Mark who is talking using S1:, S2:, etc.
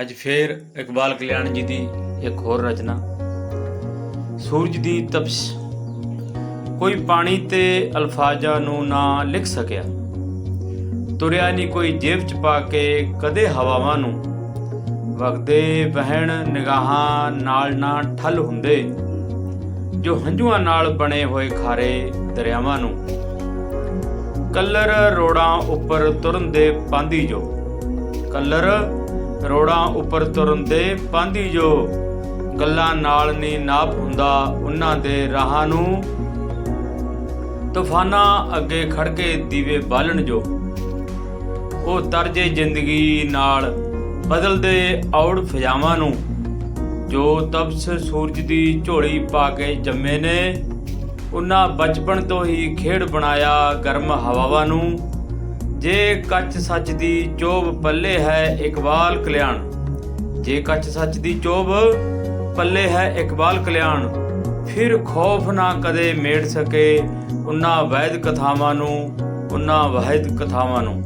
S1: ਅੱਜ ਫੇਰ ਇਕਬਾਲ ਕਲਿਆਣ ਜੀ ਦੀ ਇੱਕ ਹੋਰ ਰਚਨਾ। ਸੂਰਜ ਦੀ ਤਪਸ਼। ਕੋਈ ਪਾਣੀ ਤੇ ਅਲਫਾਜ਼ਾਂ ਨੂੰ ਨਾ ਲਿਖ ਸਕਿਆ। ਤੁਰਿਆ ਨਹੀਂ ਕੋਈ ਜੇਬ ਚ ਪਾ ਕੇ ਕਦੇ ਹਵਾਵਾਂ ਨੂੰ। ਵਗਦੇ ਵਹਿਣ ਨਿਗਾਹਾਂ ਨਾਲ ਨਾ ਠੱਲ ਹੁੰਦੇ। ਜੋ ਹੰਝੂਆਂ ਨਾਲ ਬਣੇ ਹੋਏ ਖਾਰੇ ਦਰਿਆਵਾਂ ਨੂੰ। ਕਲਰ ਰੋੜਾਂ ਉੱਪਰ ਤੁਰਨ ਦੇ ਪਾਂਦੀ ਜੋ। ਕਲਰ ਰੋੜਾਂ ਉੱਪਰ ਤੁਰਨ ਦੇ ਪਾਂਦੀ ਜੋ ਗੱਲਾਂ ਨਾਲ ਨਹੀਂ ਨਾਪ ਹੁੰਦਾ, ਉਹਨਾਂ ਦੇ ਰਾਹਾਂ ਨੂੰ ਤੂਫਾਨਾਂ ਅੱਗੇ ਖੜ ਕੇ ਦੀਵੇ ਬਾਲਣ ਜੋ। ਉਹ ਤਰਜੇ ਜ਼ਿੰਦਗੀ ਨਾਲ ਬਦਲਦੇ ਔੜ ਫਜਾਵਾਂ ਨੂੰ, ਜੋ ਤਪਸ ਸੂਰਜ ਦੀ ਝੋਲੀ ਪਾ ਕੇ ਜੰਮੇ ਨੇ, ਉਹਨਾਂ ਬਚਪਨ ਤੋਂ ਹੀ ਖੇਡ ਬਣਾਇਆ ਗਰਮ ਹਵਾਵਾਂ ਨੂੰ। ਜੇ ਕੱਚ ਸੱਚ ਦੀ ਚੋਬ ਪੱਲੇ ਹੈ ਇਕਬਾਲ ਕਲਿਆਣ। ਜੇ ਕੱਚ ਸੱਚ ਦੀ ਚੋਬ ਪੱਲੇ ਹੈ ਇਕਬਾਲ ਕਲਿਆਣ, ਫਿਰ ਖੌਫ ਨਾ ਕਦੇ ਮੇੜ ਸਕੇ ਉਹਨਾਂ ਵੈਦ ਕਥਾਵਾਂ ਨੂੰ ਉਹਨਾਂ ਵਾਹਿਦ ਕਥਾਵਾਂ ਨੂੰ।